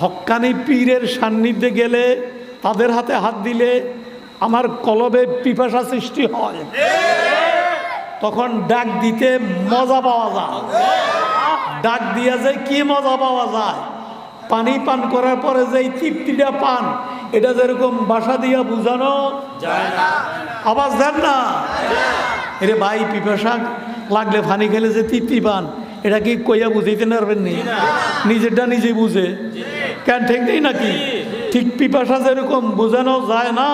হক্কানি পীরের সান্নিধ্যে গেলে তাদের হাতে হাত দিলে আমার কলবে পিপাসা সৃষ্টি হয়। তখন ডাক দিতে মজা পাওয়া যায়। ডাক দিয়া যে কি মজা পাওয়া যায়। পানি পান করার পরে যে তৃপ্তিটা পান এটা যেরকম বাসা দিয়া বুঝানো আওয়াজ দেন না? এরে ভাই পিপাসা লাগলে পানি খেলে যে তৃপ্তি পান এটা কি কইয়া বুঝাইতে পারবেন নি? নিজেরটা নিজে বুঝে। কেন ঠিক নেই নাকি? ঠিক পিপাসা যেরকম বোঝানো যায় না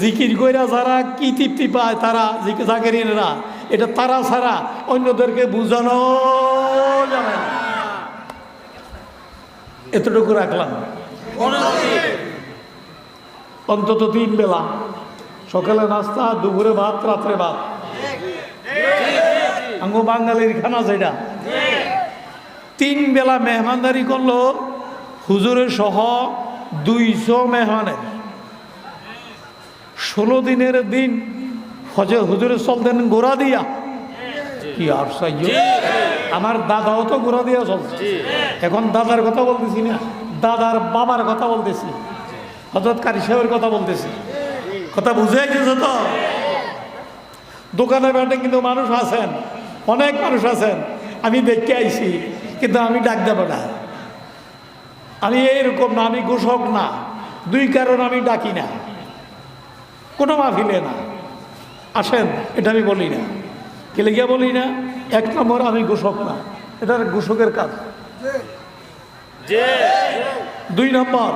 জিকির কইরা যারা কি তৃপ্তি পায় তারা জিকির জাকেরিনরা এটা তারা ছাড়া অন্যদেরকে বোঝানো যাবে না। এতটুকু রাখলাম। অন্তত তিন বেলা। সকালে নাস্তা দুপুরে ভাত রাত্রে ভাত। আঙ্গ বাঙালির খানা যেটা। তিন বেলা মেহমানদারি করল। হুজুরের সহ দুইশো মেহমানের। ষোলো দিনের দিন হজে হুজুরের চলতেন গোড়া দিয়া। কি আশ্চর্য। আমার দাদাও তো গোড়া দিয়া চলছে এখন দাদার কথা বলতেছি না। দাদার বাবার কথা বলতেছি। হজরত কারি সাহেবের কথা বলতেছি। কথা বুঝে গেছে তো? দোকানে ব্যাটে কিন্তু মানুষ আছেন। অনেক মানুষ আছেন। আমি দেখতে আইছি কিন্তু আমি ডাক দেব না। আমি এইরকম না, আমি ঘোষক না। দুই কারণ আমি ডাকি না। কোনো মাহফিলে না। আসেন, এটা আমি বলি না। কেলে গিয়া বলি না? এক নম্বর, আমি ঘোষক না। এটা ঘোষকের কাজ। দুই নম্বর,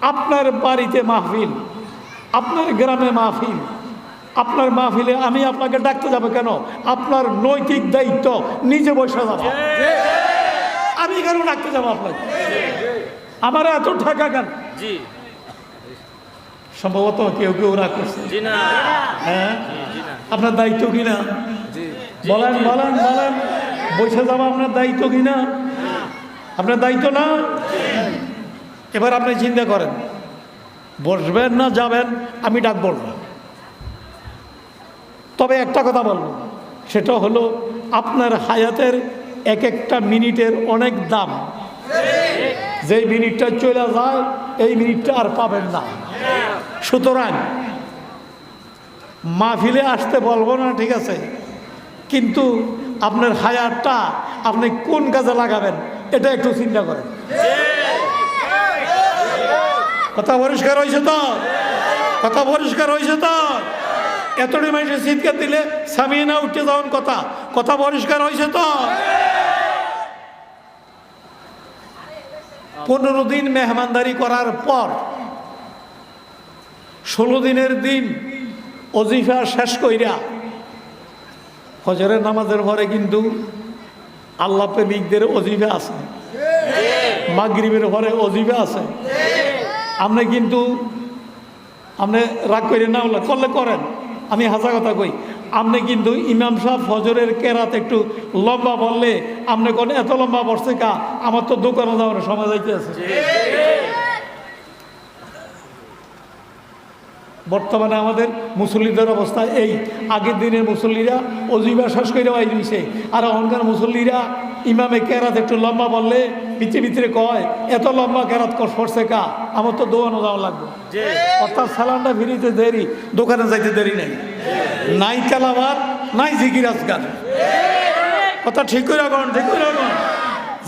আপনার বাড়িতে মাহফিল, আপনার গ্রামে মাহফিল, আপনার মাহফিলে আমি আপনাকে ডাকতে যাব কেন? আপনার নৈতিক দায়িত্ব নিজে বসে যাব। আমি কেন ডাকতে যাব আপনাকে? আমার এত টাকা কেন? সম্ভবত কেউ কেউ রাগ করছে। হ্যাঁ? আপনার দায়িত্ব কিনা বলেন বলেন বলেন। বসে যাব আপনার দায়িত্ব কিনা আপনার দায়িত্ব না? এবার আপনি চিন্তা করেন। বসবেন না যাবেন আমি ডাকবো না। তবে একটা কথা বলব। সেটা হলো আপনার হায়াতের এক একটা মিনিটের অনেক দাম। যেই মিনিটটা চলে যায়, এই মিনিটটা আর পাবেন না। সুতরাং মাহফিলে আসতে বলব না, ঠিক আছে? কিন্তু আপনার হায়ারটা আপনি কোন কাজে লাগাবেন, এটা একটু চিন্তা করেন। কথা পরিষ্কার হয়েছে তো? কথা পরিষ্কার হয়েছে তো? এতটি মানুষের শীতকাল দিলে সামিয়ে না উঠতে যাওয়ার কথা কথা পরিষ্কার হয়েছে তো? পনেরো দিন মেহমানদারি করার পর, ষোলো দিনের দিন অজিফা শেষ কইরা হজরের নামাজের পরে কিন্তু আল্লাহ প্রেমিকদের অজিফা আছে। মাগরিবের পরে অজিফা আছে। আপনি কিন্তু, আপনি রাগ করে না করলে করেন। আমি হাসা কথা কই। আপনি কিন্তু ইমাম সাহেব ফজরের কেরাত একটু লম্বা বললে, আপনি কোন এত লম্বা বসছে কা? আমার তো দোকানে যাওয়ার সময় যাইতে আছে বর্তমানে আমাদের মুসল্লিদের অবস্থা এই। আগের দিনের মুসল্লিরা অজিবা শ্বাস করে আই দিছে আর এখনকার মুসল্লিরা ইমামে কেরাত একটু লম্বা বললে ভিতরে ভিতরে কয় এত লম্বা কেরাত পড়ছে কা আমার তো দোকানে যাওয়া লাগবে। অর্থাৎ সালামটা ফিরিতে দেরি দোকানে যাইতে দেরি নাই। নাই তেলাবাদ নাই জিকির আজগার। কথা ঠিক করে রাখুন ঠিক করে রাখুন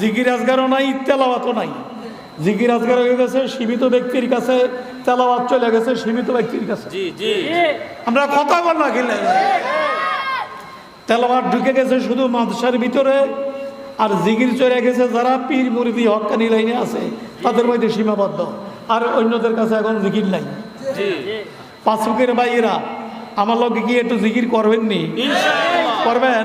জিকির আজগারও নাই তেলাওয়াতও নাই। জিকির আজগার হয়ে গেছে সীমিত ব্যক্তির কাছে তেলাওয়াত চলে গেছে সীমিত ব্যক্তির কাছে। আমরা কথা বল না খেলে তেলাওয়াত ঢুকে গেছে শুধু মাদ্রাসার ভিতরে আর জিকির চলে গেছে যারা পীর মুরিদি হক্কানি লাইনে আছে তাদের মধ্যে সীমাবদ্ধ। আর অন্যদের কাছে এখন জিকির নাই। পাঁচকের বাইরা আমার লোকে কি একটু জিকির করবেননি? করবেন?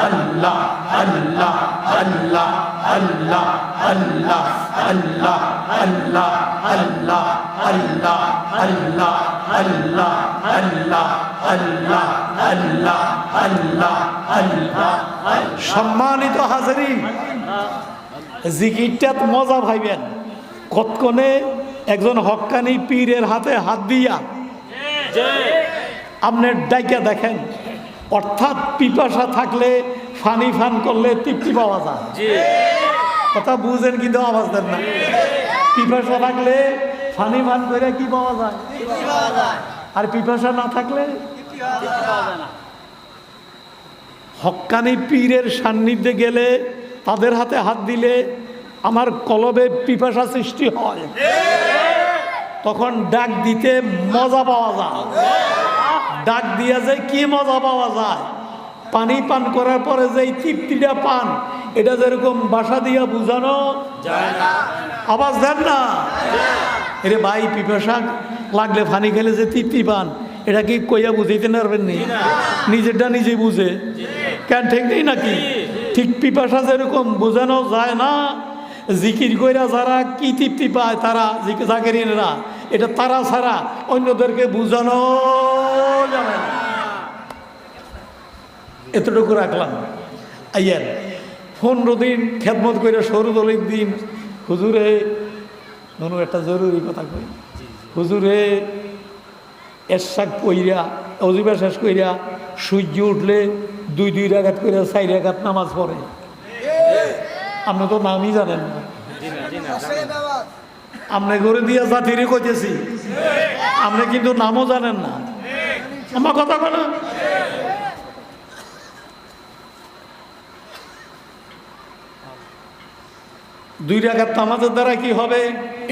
আল্লাহ আল্লাহ আল্লাহ আল্লাহ আল্লাহ আল্লাহ আল্লাহ আল্লাহ আল্লাহ আল্লাহ আল্লাহ আল্লাহ আল্লাহ আল্লাহ আল্লাহ সম্মানিত হাজারিন জিকিরটাত মজা ভাইবেন কতক্ষণে একজন হক্কানি পীরের হাতে হাত দিয়া আপনি ডাইকা দেখেন অর্থাৎ পিপাসা থাকলে ফানি ফান করলে তৃপ্তি পাওয়া যায়। কথা বুঝেন কিন্তু আওয়াজ দেন না। পিপাসা থাকলে ফানি ফান করে কি পাওয়া যায়? আর পিপাসা না থাকলে হক্কানি পীরের সান্নিধ্যে গেলে তাদের হাতে হাত দিলে আমার কলবে পিপাসা সৃষ্টি হয়। তখন ডাক দিতে মজা পাওয়া যায়। ডাক দিয়া যায় কি মজা পাওয়া যায়? পানি পান করার পরে যে তৃপ্তিটা পান এটা যেরকম বাসা দিয়া বুঝানো আওয়াজ দেন না? এরে ভাই পিপাসা লাগলে ফানি খেলে যে তৃপ্তি পান এটা কি কইয়া বুঝাইতে পারবেন নি? নিজেরটা নিজে বুঝে। কেন ঠিক নেই নাকি? ঠিক পিপাসা যেরকম বোঝানো যায় না জিকির কইরা যারা কি তৃপ্তি পায় তারা জাকেরিনরা এটা তারা ছাড়া অন্যদেরকে বোঝানো যাবে না। এতটুকু রাখলাম। আইয়ার পনেরো দিন খেদমত করে সরুদলিক দিন। হুজুরে, ননু, একটা জরুরি কথা কই। হুজুরে এরশাক কইরা অজিবা শেষ কইরা সূর্য উঠলে দুই দুই রাগাত করে চাই রাগাত নামাজ পড়ে। আপনি তো নামই জানেন না। আপনি করে দিয়া জাতিরে কইতেছি। আপনি কিন্তু নামও জানেন না। আমার কথা বলে দুই রাগাত নামাজের দ্বারা কি হবে,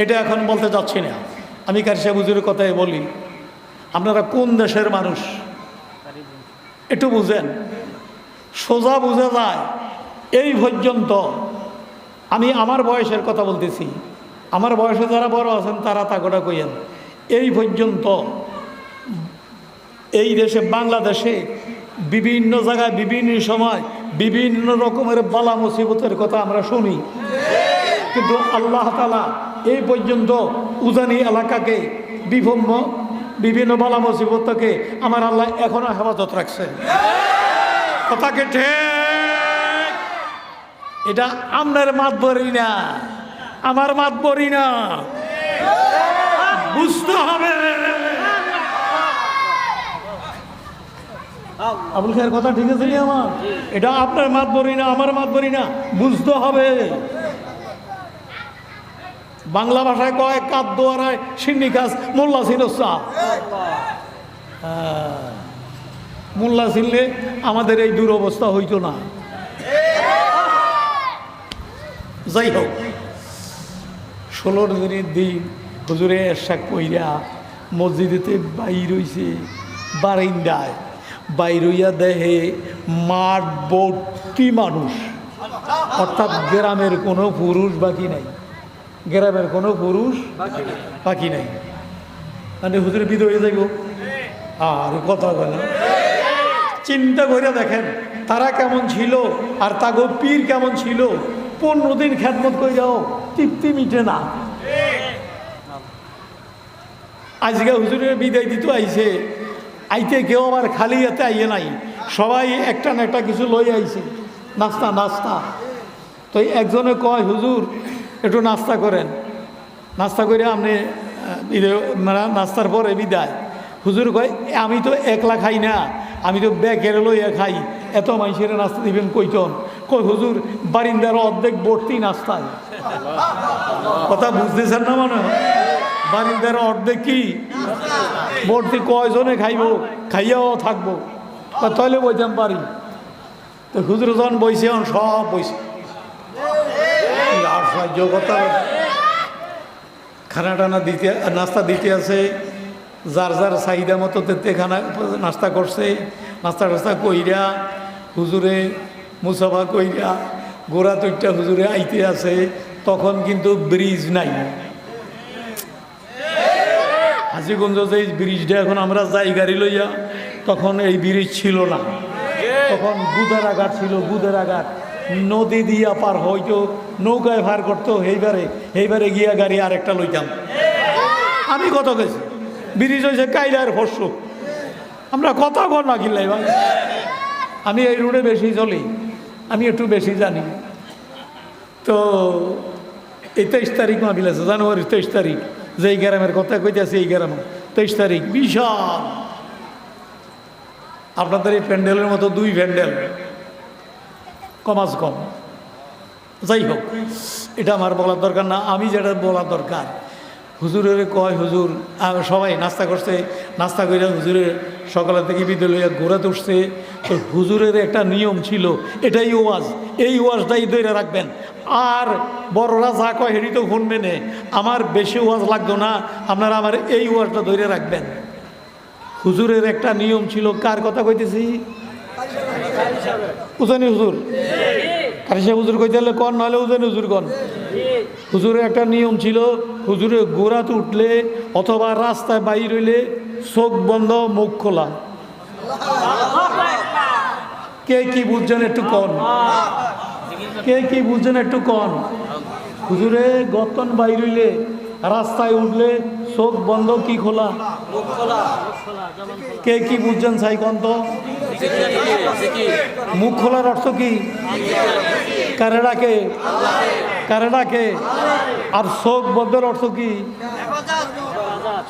এটা এখন বলতে যাচ্ছি না। আমি কারশিয়া বুজুরের কথাই বলি। আপনারা কোন দেশের মানুষ? একটু বুঝেন। সোজা বোঝা যায়, এই পর্যন্ত আমি আমার বয়সের কথা বলতেছি। আমার বয়সে যারা বড় আছেন, তারা তাগোটা কইয়েন। এই পর্যন্ত এই দেশে, বাংলাদেশে বিভিন্ন জায়গায়, বিভিন্ন সময় বিভিন্ন রকমের বালা মুসিবতের কথা আমরা শুনি। কিন্তু আল্লাহ তালা এই পর্যন্ত উজানি এলাকাকে, বিভিন্ন বিভিন্ন বালা মুসিবত থেকে আমার আল্লাহ এখনও হেফাজত রাখছে কথাকে ঠিক, এটা আপনার মাত বরি না। আমার মাত বরি না। বুঝতে হবে। আবুল খায়ের কথা ঠিক আছে আমার? এটা আপনার মাত বরি না, আমার মাত বরি না। বুঝতে হবে। বাংলা ভাষায় কয় কাপ দোয়ারায় সিন্নি কাজ মোল্লা ছিল মোল্লা ছিললে আমাদের এই দুরবস্থা হইতো না। যাই হোক। ষোলোর দিনের দিন হুজুরে এরশাক কইরা মসজিদেতে বাইর হইছে, বারিন্দায়। বাইর হইয়া দেহে মাঠ ভর্তি মানুষ। অর্থাৎ গ্রামের কোনো পুরুষ বাকি নাই। গ্রামের কোনো পুরুষ বাকি নাই। মানে হুজুরে বিদ হয়ে যাইব? আর কথা বলে চিন্তা করে দেখেন, তারা কেমন ছিল আর তাগো পীর কেমন ছিল। পনেরো দিন খ্যাতমত করে যাও। তৃপ্তি মিটে না। আজকে হুজুরের বিদায় দিতে আইছে। আইতে কেউ আবার খালি হাতে আইয়ে নাই। সবাই একটা না একটা কিছু লই আইছে। নাস্তা নাস্তা। তো একজনে কয় হুজুর একটু নাস্তা করেন। নাস্তা করে আপনি বিদায় মানে নাস্তার পরে বিদায়। হুজুর কয় "এ, আমি তো একলা খাই না। আমি তো ব্যাগের লইয়া খাই। এত মানুষের নাস্তা দিবেন কইতন কই হুজুর, বারিন্দার অর্ধেক ভর্তি নাস্তায়। কথা বুঝতেছেন না মানে বারিন্দার অর্ধেক কি? ভর্তি কয়জনে খাইব? খাইয়াও থাকব। তাহলে বইতাম পারি। তো হুজুর যখন বইছে সব বইছে। সাহায্য খানা টানা দিতে, নাস্তা দিতে আছে। যার যার চাহিদা মতো তেতে খানা, নাস্তা করছে। নাস্তা টাস্তা কইরা হুজুরে মুসাফা কইরা গোড়া তৈটা হুজুরে আইতে আছে, তখন কিন্তু ব্রিজ নাই। হাজিগঞ্জ যে ব্রিজটা এখন আমরা যাই গাড়ি লইয়া, তখন এই ব্রিজ ছিল না। তখন ঘাট ছিল গুদারা ঘাট নদী দিয়া পার হয়তো নৌকায় ভার করতো, এইবারে এইবারে গিয়া গাড়ি আরেকটা লইতাম। আমি কত গেছি? ব্রিজ হয়েছে কাইলার ফর্ষ আমরা কথা কর না কিনলাই ভাই। আমি এই রোডে বেশি চলি। আমি একটু বেশি জানি। তো এই তেইশ তারিখ মাহফিল আছে জানুয়ারি তেইশ তারিখ। যে এই গ্রামের কথা কইতেছে এই গ্রামে। তেইশ তারিখ, বিশাল। আপনাদের এই প্যান্ডেলের মতো দুই প্যান্ডেল। কমাস কম। যাই হোক, এটা আমার বলার দরকার না, আমি যেটা বলার দরকার। হুজুরের কয় হুজুর? সবাই নাস্তা করছে, নাস্তা করে হুজুরের সকালের থেকে বিদ্যালয়ে ঘোরাতে উঠছে। তো হুজুরের একটা নিয়ম ছিল, এটাই ওয়াজ, এই ওয়াজটাই ধরে রাখবেন। আর বড়রা যা কয় হেরি তো শুনবে নে আমার বেশি ওয়াজ লাগতো না, আপনারা আমার এই ওয়াজটা ধরে রাখবেন। হুজুরের একটা নিয়ম ছিল, কার কথা কইতেছি? উজানি হুজুর। কারিসা হুজুর কইতে হলে কন, নাহলে উজানি হুজুর কন। হুজুরের একটা নিয়ম ছিল হুজুরে গোড়াতে উঠলে অথবা রাস্তায় বাইর হইলে চোখ বন্ধ, মুখ খোলা। কে কি বুঝছেন একটু কন? কে কি বুঝছেন একটু কন? হুজুরে গতন বাইর হইলে রাস্তায় উঠলে চোখ বন্ধ, কি খোলা? কে কি বুঝছেন সাই কন মুখ খোলার অর্থ কি? কারে ডাকে কারে ডাকে আর চোখ বদ্ধের অর্থ কি?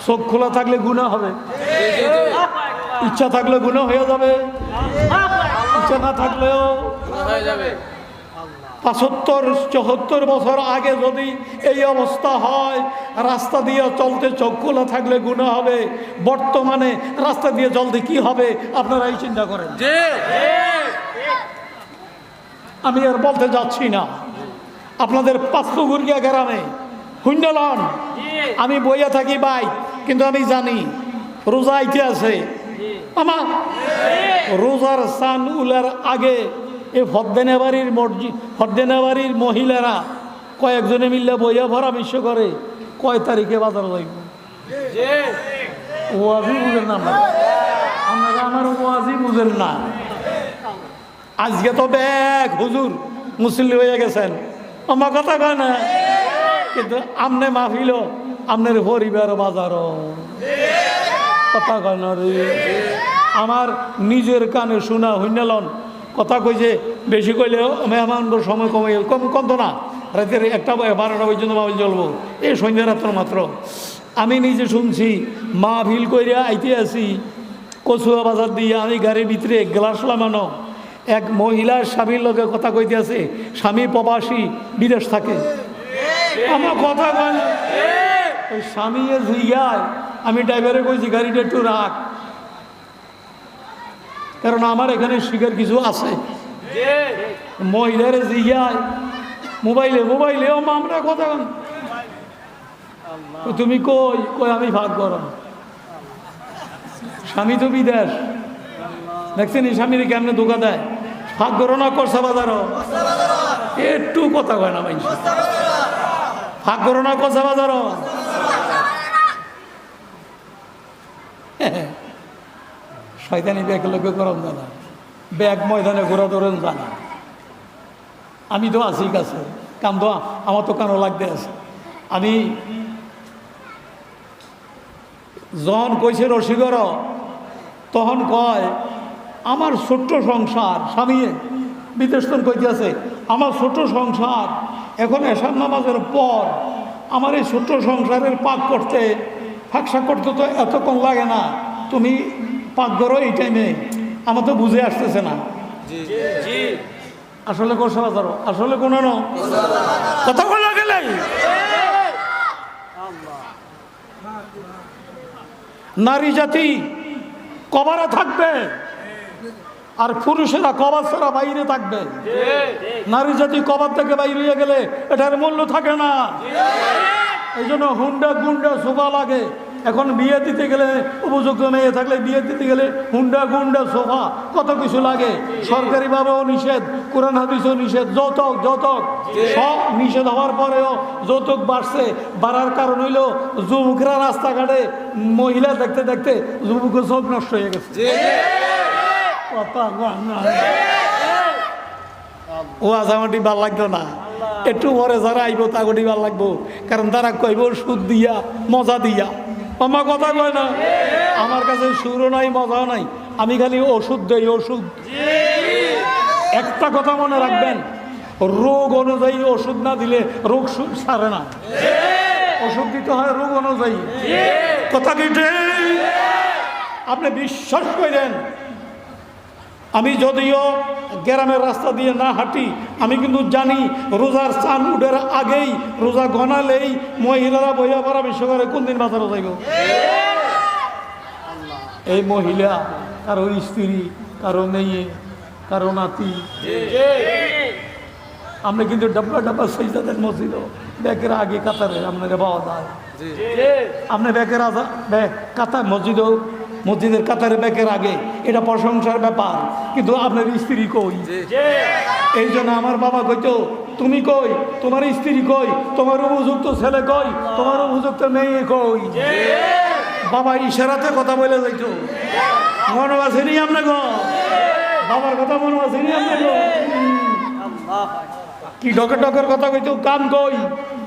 চোখ খোলা থাকলে গুণা হবে। ইচ্ছা থাকলে গুণা হয়ে যাবে। ইচ্ছা না থাকলেও পঁচাত্তর চৌহত্তর বছর আগে যদি এই অবস্থা হয় রাস্তা দিয়ে চলতে চোখ খোলা থাকলে গুণা হবে। বর্তমানে রাস্তা দিয়ে চলতে কি হবে আপনারা এই চিন্তা করেন। আমি আর বলতে যাচ্ছি না। আপনাদের পাঁচপুকুরিয়া গ্রামে হুন্ডলন আমি বইয়া থাকি ভাই কিন্তু আমি জানি রোজা আছে। আমার রোজার সান উলার আগে এই ফদ্দেনাবাড়ির মসজিদ ফদ্দেনাবাড়ির মহিলারা কয়েকজনে মিললে বইয়া পরামর্শ করে। কয় তারিখে বাজার যাইব ওয়াজি বুঝেন না আপনারা। আপনারা আমার ওয়াজি বুঝেন না। আজকে তো ব্যাগ, হুজুর মুসলিম হয়ে গেছেন। আমার কথা কয় না? কিন্তু আমনে মাহফিল আমনের পরিবার বাজারও। কথা কয় না রে? আমার নিজের কানে শোনা হইনালন কথা কইছে, বেশি কইলে মেহমানদের সময় কমে কম কম তো না। রাতের একটা বারোটা পর্যন্ত মাহফিল চলবো। এই সন্ধ্যা রাত্র মাত্র। আমি নিজে শুনছি মাহফিল কইরা আইতে আসি, কচুয়া বাজার দিয়ে আমি গাড়ির ভিতরে গ্লাস লাগানো। এক মহিলার স্বামীর লোকে কথা কইতে আছে স্বামী প্রবাসী, বিদেশ থাকে। আমার কথা কয় স্বামী আমি ড্রাইভারে কইছি, গাড়িটা একটু রাখ। কারণ আমার এখানে শিখের কিছু আছে। মহিলারে জিগায় মোবাইলে মোবাইলে ও আমরা কথা তুমি কই? কই আমি ভাগ করো। স্বামী তো বিদেশ। দেখছেন এই স্বামীর কেমনে ধোকা দেয়? ভাগ করো না করছা বাজারও একটু কথা কয় না মাইস ভাগ করো না করছা বাজারও শয়তানি ব্যাগ লোকে গরম জানা। ব্যাগ ময়দানে ঘোরা ধরেন জানা। আমি তো আছি। কাছে কাম তো আমার তো কানো লাগতে আছে। আমি যখন কইছে রসিগর তখন কয়, আমার ছোট্ট সংসার, স্বামী বিদেশ তো কইতে আছে, আমার ছোট্ট সংসার, এখন এসার নামাজের পর আমার এই ছোট্ট সংসারের পাক করতে, ফাঁকসা করতে তো এতক্ষণ লাগে না। তুমি পাক করো এই টাইমে আমার তো বুঝে আসতেছে না। আসলে কোষা বাজারও। আসলে কোনো ন। কথা বলা গেলে। নারী জাতি কবারে থাকবে। আর পুরুষেরা কবার ছাড়া বাইরে থাকবে। নারী জাতি কবার থেকে বাইরে হয়ে গেলে এটার মূল্য থাকে না। এই জন্য হুন্ডা গুন্ডা সোফা লাগে। এখন বিয়ে দিতে গেলে উপযুক্ত মেয়ে থাকলে বিয়ে দিতে গেলে হুন্ডা গুন্ডা সোফা কত কিছু লাগে। সরকারিভাবেও নিষেধ কোরআন হাদিসও নিষেধ যৌতুক যৌতুক। সব নিষেধ হওয়ার পরেও যৌতুক বাড়ছে। বাড়ার কারণ হইল যুবকরা রাস্তাঘাটে মহিলা দেখতে দেখতে যুবকের চোখ নষ্ট হয়ে গেছে। কথা। ও আজামাটি ভালো লাগতো না। একটু পরে যারা আইব তাগটি ভালো লাগবো। কারণ তারা কইব সুদ দিয়া মজা দিয়া। আমার কথা কয় না? আমার কাছে সুরও নাই, মজাও নাই। আমি খালি ওষুধ দেই, ওষুধ। একটা কথা মনে রাখবেন, রোগ অনুযায়ী ওষুধ না দিলে রোগ সারে না। ওষুধ দিতে হয় রোগ অনুযায়ী। কথা কি আপনি বিশ্বাস করেন আমি যদিও গ্রামের রাস্তা দিয়ে না হাঁটি আমি কিন্তু জানি রোজার চান উঠের আগেই রোজা গনালেই মহিলারা বইয়া করে কোন দিন বাজারে যাইব? এই মহিলা কারও স্ত্রী কারও মেয়ে কারও নাতি। আমরা কিন্তু ডাব্বা ডাব্বা সৈজাদের মসজিদ ব্যাগের আগে কাতারে আপনাকে পাওয়া যায়। আপনি ব্যাগের আজা ব্যাগ কাতার মসজিদও মসজিদের কাতারে ব্যাগের আগে এটা প্রশংসার ব্যাপার। কিন্তু আপনার স্ত্রী কই? এই জন্য আমার বাবা কইতো তুমি কই? তোমার স্ত্রী কই? তোমার উপযুক্ত ছেলে কই? তোমার উপযুক্ত মেয়ে কই? বাবা ইশারাতে কথা বলে যাইতো। মনে আসেনি আপনাকে? বাবার কথা মনে আসেনি আপনাকে? কি ডকের ডকের কথা কইতো? কান কই?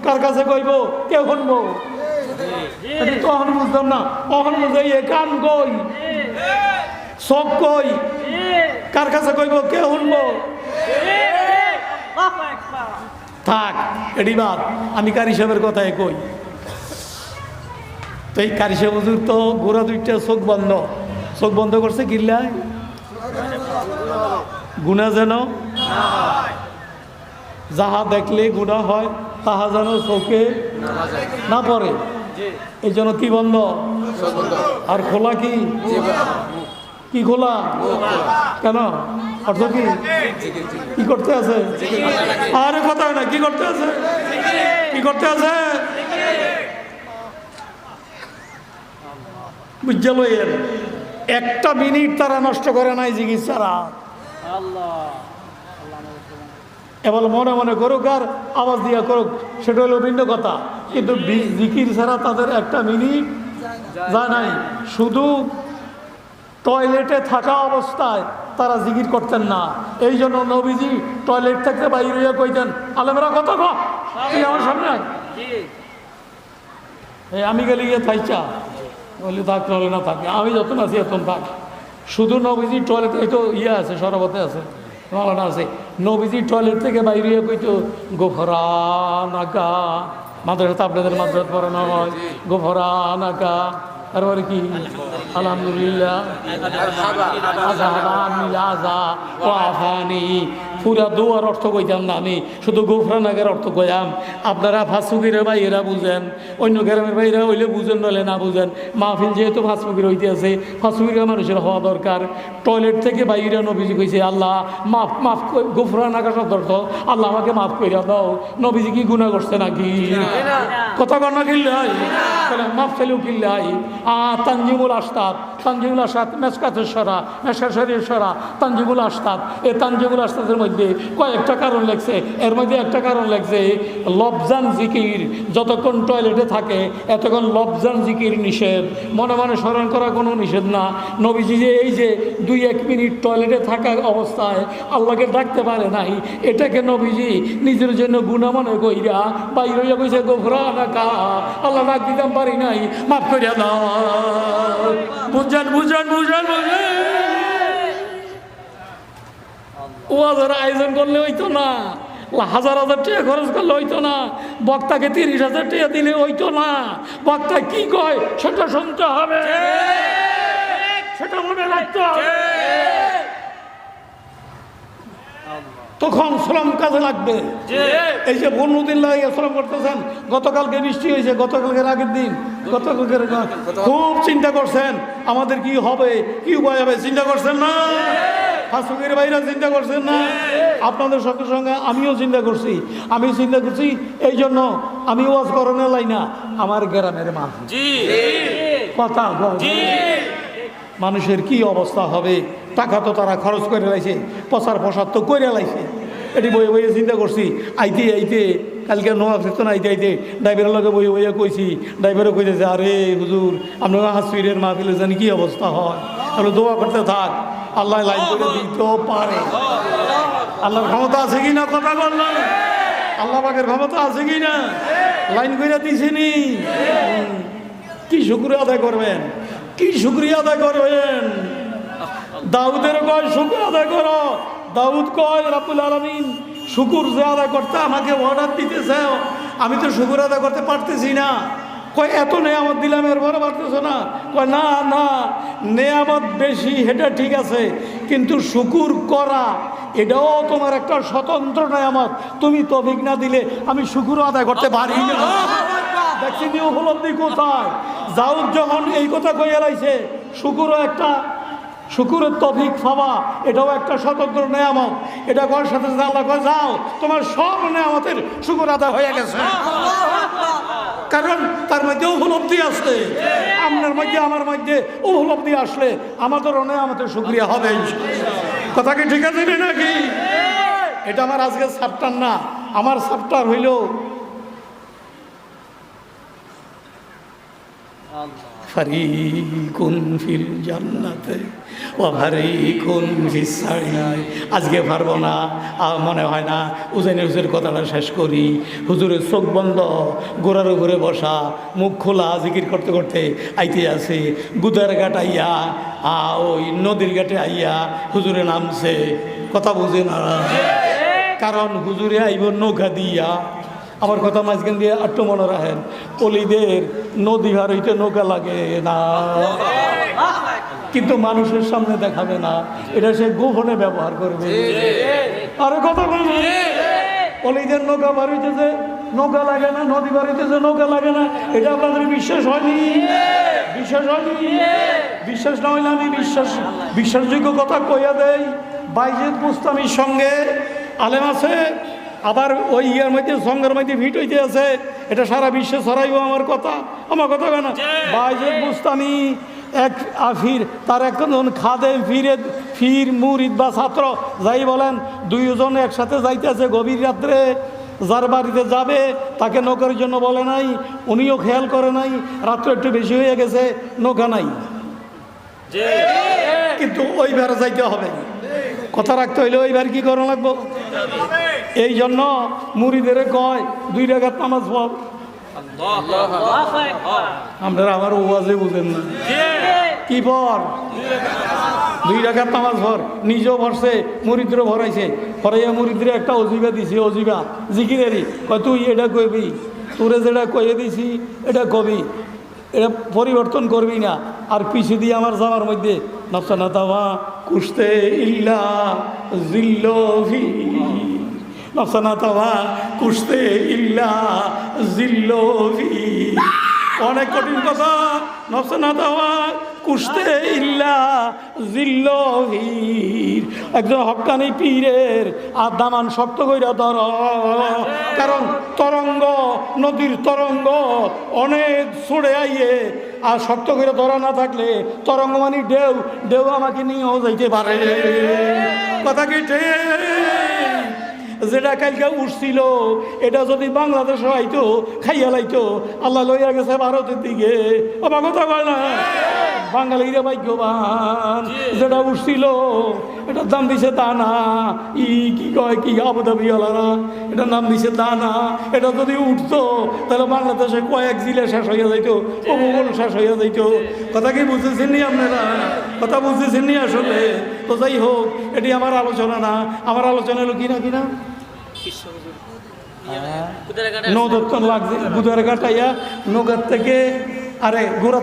কার কাছে কইব? কেউ শুনব এটা তো বুঝতাম না। অহন বুঝে এ কান কই? সব কই? কার কাছে কইব? কে শুনব? থাক এটি বাদ। আমি কারি সাহেবের কথাই কই? তো এই কারি সাহেব তো গোড়া দুইটা চোখ বন্ধ। চোখ বন্ধ করছে গিল্লায় গুণা যেন যাহা দেখলে গুণা হয়, তাহা যেন চোখে না পড়ে। এই জন্য কি বন্ধ? আর খোলা কি? কি খোলা? কেন? অর্থ কি? কি করতে আছে? আরে কথা হয় না কি করতে আছে? কি করতে আছে? বিদ্যালয়ের একটা মিনিট তারা নষ্ট করে নাই চিকিৎসারা এবার মনে মনে করুক আর আওয়াজ দিয়া করুক সেটা হলো ভিন্ন কথা। কিন্তু জিকির ছাড়া তাদের একটা মিনিট যায় নাই। শুধু টয়লেটে থাকা অবস্থায় তারা জিকির করতেন না। এই জন্য নবীজি টয়লেট থেকে বাইরে হইয়া কইতেন আলেমরা কত তুই আমার সামনে এই আমি গেলে গিয়ে থাইচা। বলি থাক টয়লেট না থাকে। আমি যত আছি এত থাক। শুধু নবীজি টয়লেট এই তো ইয়ে আছে সরবতে আছে। মালানা আছে। নবীজি টয়লেট থেকে বাইরে কইতো, গোফরা নাকা মাদ্রাসা আপনাদের মাদ্রাস পড়ানো হয়। গোফরা নাকা তারপরে কি? আলহামদুলিল্লাহ। মিলাজা পুরা দোয়ার অর্থ কইতাম না আমি শুধু গোফরানাগের অর্থ কইয়াম। আপনারা ফাঁসুকিরের ভাইয়েরা বুঝেন অন্য গ্রামের ভাইরা হইলে বুঝেন নলে না বুঝেন। মাহফিল যেহেতু ফাঁসুকির হইতে আছে ফাঁসুকিরা মানুষের হওয়া দরকার। টয়লেট থেকে বাইরে নবীজি কইছে আল্লাহ মাফ মাফ গোফরানাগা শব্দ অর্থ আল্লাহ আমাকে মাফ কইরা দাও। নবীজি কি গুণা করছে নাকি? কথা কন্যা কিল্লাই। মাফ চাইলেও কিল্লাই। আ তানজিমুল আস্তাদ তানজিমুল আস্তাদ মেসকাতের সরা মেসাশরীর সরা তানজিমুল আস্তাদ এই তানজিমুল আস্তাদের মধ্যে কয়েকটা কারণ লাগছে। এর মধ্যে একটা কারণ লাগছে লবজান জিকির। যতক্ষণ টয়লেটে থাকে, এতক্ষণ লবজান জিকির নিষেধ। মনে মনে স্মরণ করা কোনো নিষেধ না। নবীজি যে এই যে দুই এক মিনিট টয়লেটে থাকা অবস্থায় আল্লাহকে ডাকতে পারে নাই, এটাকে নবীজি নিজের জন্য গুণা মনে কইরা বাইরে হইয়া কইছে গোফরা আল্লাহ ডাক দিতাম পারি নাই, মাফ করিয়া দাও। বুঝান বুঝেন বুঝেন বুঝেন। ওয়াজের আয়োজন করলে হইতো না হাজার হাজার টাকা খরচ করলে হইতো না বক্তাকে তিরিশ হাজার টাকা দিলে হইতো না। বক্তা কি কয়? সেটা শুনতে হবে। সেটা মনে রাখতে হবে। তখন শ্রম কাজে লাগবে। এই যে বন্যদিন লাগে শ্রম করতেছেন গতকালকে বৃষ্টি হয়েছে গতকালকের আগের দিন গতকালকের খুব চিন্তা করছেন আমাদের কি হবে কি উপায় হবে চিন্তা করছেন না? ফাঁসুকের বাইরে চিন্তা করছেন না? আপনাদের সঙ্গে সঙ্গে আমিও চিন্তা করছি। আমি চিন্তা করছি এই জন্য আমি ওয়াজ করণে লাই না আমার গ্রামের মা কথা। মানুষের কি অবস্থা হবে? টাকা তো তারা খরচ করে লাইছে, প্রচার প্রসার তো করে লাইছে। এটি বইয়ে বইয়ে চিন্তা করছি, আইতে আইতে, কালকে নোয়া না আইতে আইতে, ড্রাইভারের লগে বইয়ে বইয়ে কইছি, ড্রাইভারও কইতেছে, আরে হুজুর আপনার হাসপিরের মাহফিলে জানি কি অবস্থা হয়। তাহলে দোয়া করতে থাক, আল্লাহ লাইন করে দিতেও পারে। আল্লাহর ক্ষমতা আছে কি না কথা বললাম আল্লাহ পাকের ক্ষমতা আছে কি না? লাইন করে দিছেনি। কি শুক্রিয়া আদায় করবেন? কি শুক্রিয়া আদায় করবেন? দাউদের কয়, শুক্র আদায় করো। দাউদ কয় রাবুল আলমিন, শুকুর যে আদায় করতে আমাকে অর্ডার দিতেছে আমি তো শুকুর আদায় করতে পারতেছি না। কয়, এত নেয়ামত দিলাম এরপরে পারতেছো না? কয়, না না, নেয়ামত বেশি, এটা ঠিক আছে, কিন্তু শুকুর করা, এটাও তোমার একটা স্বতন্ত্র নেয়ামত। তুমি তভিক না দিলে আমি শুকুর আদায় করতে পারি না। দেখছি উপলব্ধি কোথায়? জাউদ যখন এই কথা কইয়া লাইছে, শুকুরও একটা শুকুরের তফিক পাওয়া এটাও একটা স্বতন্ত্র নেয়ামত। এটা করার সাথে সাথে আল্লাহ কয়, যাও, তোমার সব নেয়ামতের শুকুর আদায় হয়ে গেছে। কারণ তার মধ্যে উপলব্ধি আছে। আপনার মধ্যে, আমার মধ্যে উপলব্ধি আসলে আমাদেরও নেয়ামতের শুক্রিয়া হবে। কথা কি ঠিক আছে নাকি? এটা আমার আজকে সাপ্টার না, আমার সাপ্টার হইল ফারিকুন ফিল জান্নাতে ও ফারিকুন ফিস সারিয়ায়। আজকে পারব না মনে হয় না উজেনের হুজুর কথাটা শেষ করি। হুজুরের চোখ বন্ধ গোড়ার উপরে বসা মুখ খোলা জিকির করতে করতে আইতে আছে। গুদার ঘাট আইয়া আ, ওই নদীর ঘাটে আইয়া হুজুরে নামছে কথা বুঝে না। কারণ হুজুরে আইব নৌকা দিয়া। আমার কথা মাঝখান দিয়ে আট্টু মনে রাখেন অলিদের নদী হার হইতে নৌকা লাগে না। কিন্তু মানুষের সামনে দেখাবে না এটা সে গোপনে ব্যবহার করবে। আরে কথা বলবে অলিদের নৌকা বার হইতেছে নৌকা লাগে না নদী বার হইতেছে নৌকা লাগে না এটা আপনাদের বিশ্বাস হয়নি? বিশ্বাস হয়নি? বিশ্বাস না হইলে আমি বিশ্বাস বিশ্বাসযোগ্য কথা কইয়া দেই বাইজেদ মুস্তামির সঙ্গে আলেম আছে? আবার ওই ইয়ার মধ্যে সঙ্গের মধ্যে ভিট হইতে আছে। এটা সারা বিশ্বে ছড়াইব আমার কথা। আমার কথা কেন? বাইজেদ মুস্তামি এক আফির তার একজন খাদে ফিরে ফির মুরিদ বা ছাত্র যাই বলেন দুইজন একসাথে যাইতেছে গভীর রাত্রে যার বাড়িতে যাবে তাকে নৌকার জন্য বলে নাই উনিও খেয়াল করে নাই রাত্র একটু বেশি হয়ে গেছে নৌকা নাই। কিন্তু ওইবার যাইতে হবে। কথা রাখতে হইলে ওইবার কি করা লাগবো? এই জন্য মুড়িদের কয়, দুই টাকার নামাজ পড়। আপনারা আমার ওয়াজে বুঝেন না। কি পর? দুই টাকার নামাজ ভর নিজেও ভরছে মুরিদ্র ভরাইছে ভরাইয়া মুরিদ্রে একটা অজিবা দিছে, অজিবা। জিকিরেরই। কয়, তুই এটা কইবি? তোরে যেটা কয়ে দিছি, এটা কবি। এটা পরিবর্তন করবি না। আর পিছু দিয়ে আমার জামার মধ্যে নফসানা তাওয়া কুস্তে ইল্লা জিল্লভি নফসানা তাওয়া কুস্তে ইল্লা জিল্লভি অনেক কঠিন কথা। নফসানা তাওয়া কুস্তে ইল্লা জিল্লভীর একজন হক্কানি পীরের আর দামান শক্ত কইরা ধর। কারণ তরঙ্গ, নদীর তরঙ্গ অনেক ছড়ে আইয়ে আর শক্ত করে ধরা না থাকলে তরঙ্গ মানে ঢেউ ঢেউ আমাকে নিয়েও যাইতে পারে। কথা কি ঠিক? যেটা কালকে উঠছিল এটা যদি বাংলাদেশ হয়তো খাইয়া লাইতো আল্লাহ লইয়া গেছে ভারতের দিকে। আমার কথা কয় না? বাঙালিরা ভাগ্যবান যেটা উঠছিল এটার দাম দিছে দানা। ই কি কয় কি আবুধাবি আলারা এটার নাম দিছে দানা। এটা যদি উঠতো তাহলে বাংলাদেশে কয়েক জিলে শেষ হইয়া যাইতো উপকূল শেষ হইয়া যাইতো। কথা কি বুঝতেছেন নি আপনারা? কথা বুঝতেছেন নি আসলে? তো যাই হোক এটি আমার আলোচনা না। আমার আলোচনা হলো কিনা কিনা?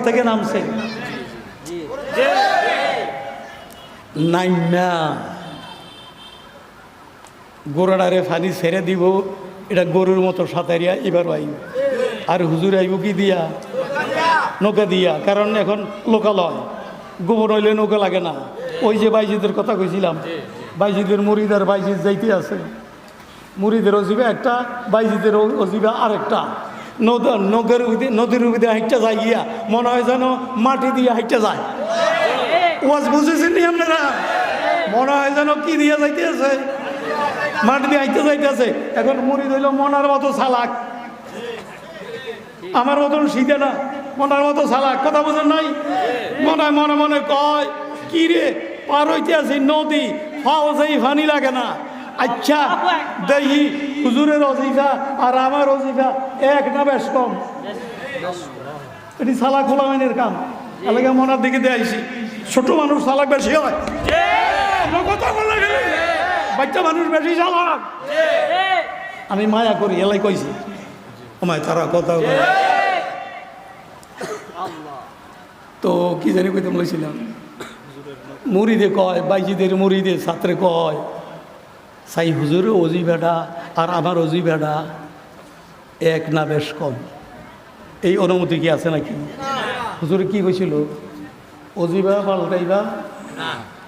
থেকে নামছে। ফানি ছেড়ে দিব, এটা গরুর মতো সাঁতারিয়া এবার আইব। আর হুজুর আইব কি দিয়া? নৌকা দিয়া, কারণ এখন লোকালয়। গোবর হইলে নৌকা লাগে না। ওই যে বাইজিদের কথা কইছিলাম, বাইজিদের মুড়িদার বাইজিদ যাইতে আছে। মুড়িদের অজিবা একটা বাইজিদের অজিবা আরেকটা। নদ নগর উইদে- নদীর উবিদে হাইটটা যায় গিয়া, মনে হয় যেন মাটি দিয়ে হাইটটা যায়। ওয়াজ বুঝেছেন নি আপনারা? মনে হয় যেন কি দিয়ে যাইতে আছে মাটি দিয়ে হাইটতে যাইতেছে। এখন মুড়ি ধইল মনার মতো সালাক আমার মতন শীতে না, মনার মতো সালাক কথা বোঝেন নাই? মনে মনে মনে কয়, কি রে, পার হইতে আছি নদী, ফাও যাই ফানি লাগে না। আচ্ছা দেখি হুজুরের অজিফা আর আমার অজিফা এক না বেশ কম। এটি সালা খোলা মাইনের কাম। এলাকা মনার দিকে দিয়ে আইসি ছোট মানুষ সালাক বেশি হয়। বাচ্চা মানুষ বেশি চালাক আমি মায়া করি, এলাই কইছি। আমায় তারা কথা তো কি জানি কইতাম লইছিলাম মুড়িদে কয়, বাইজিদের মুড়িদে ছাত্রে কয়। সাই হুজুরে অজি বেডা আর আমার অজি বেডা এক না বেশ কম। এই অনুমতি কি আছে নাকি? হুজুরে কি কইছিল? অজিবা পাল্টাইবা?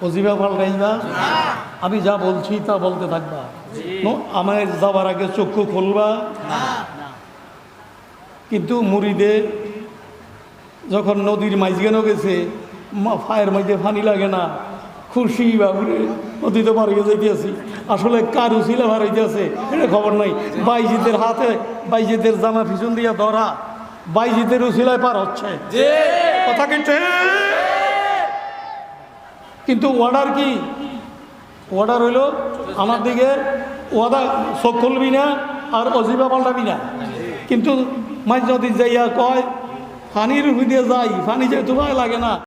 অজিবা পাল্টাইবা? আমি যা বলছি তা বলতে থাকবা। আমার যাবার আগে চক্ষু খুলবা। কিন্তু মুড়িদে যখন নদীর মাঝখানেও গেছে ফায়ের মাঝে পানি লাগে না। খুশি বাবুরে। পার হয়ে যাইতেছি। আসলে কার উচিলা ভার হইতেছে এটা খবর নাই। বাইজিদের হাতে বাইজিদের জামা পিছন দিয়া ধরা বাইজিদের উচিলায় পার হচ্ছে। কথা কি ঠিক? কিন্তু অর্ডার কি? অর্ডার হইল আমার দিকে ওয়াদা চোখ খুলবি না আর অজিবা পাল্টাবি না। কিন্তু মাঝ নদী যাইয়া কয় পানির হুদিয়ে যাই পানি যেহেতু ভয় লাগে না।